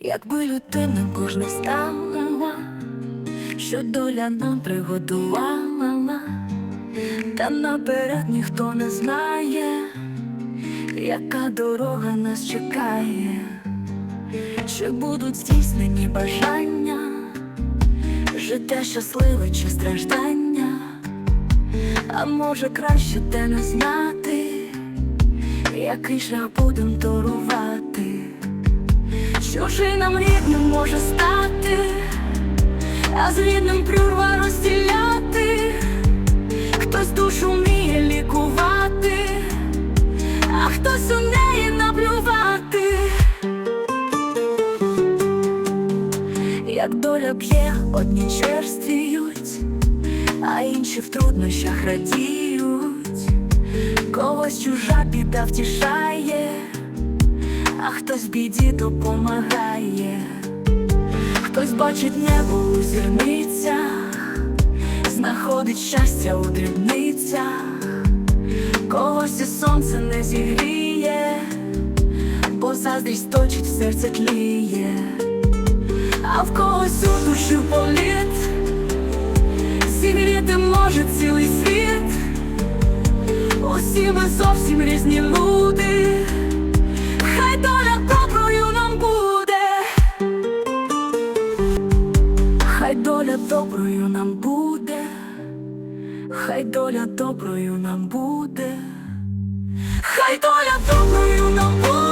Якби людина кожна стала, що доля нам приготувала, та наперед ніхто не знає, яка дорога нас чекає, чи будуть здійснені бажання, життя щасливе чи страждання, а може краще те не знати, який шлях будем торувати. Чужий нам рідним може стати, а з рідним прірва розділяти, хтось душу вміє лікувати, а хтось у неї наплювати. Як доля б'є, одні черствіють, а інші в труднощах радіють, когось чужа біда втішає хтось біді допомагає, хтось бачить небо у зірницях, знаходить щастя у дрібницях, когось і сонце не зігріє, бо заздрість точить серце тліє, а в когось у душі політ, зігріти може цілий світ, усі ми зовсім різні люди. Доброю нам буде, хай доля доброю нам буде, хай доля доброю нам буде.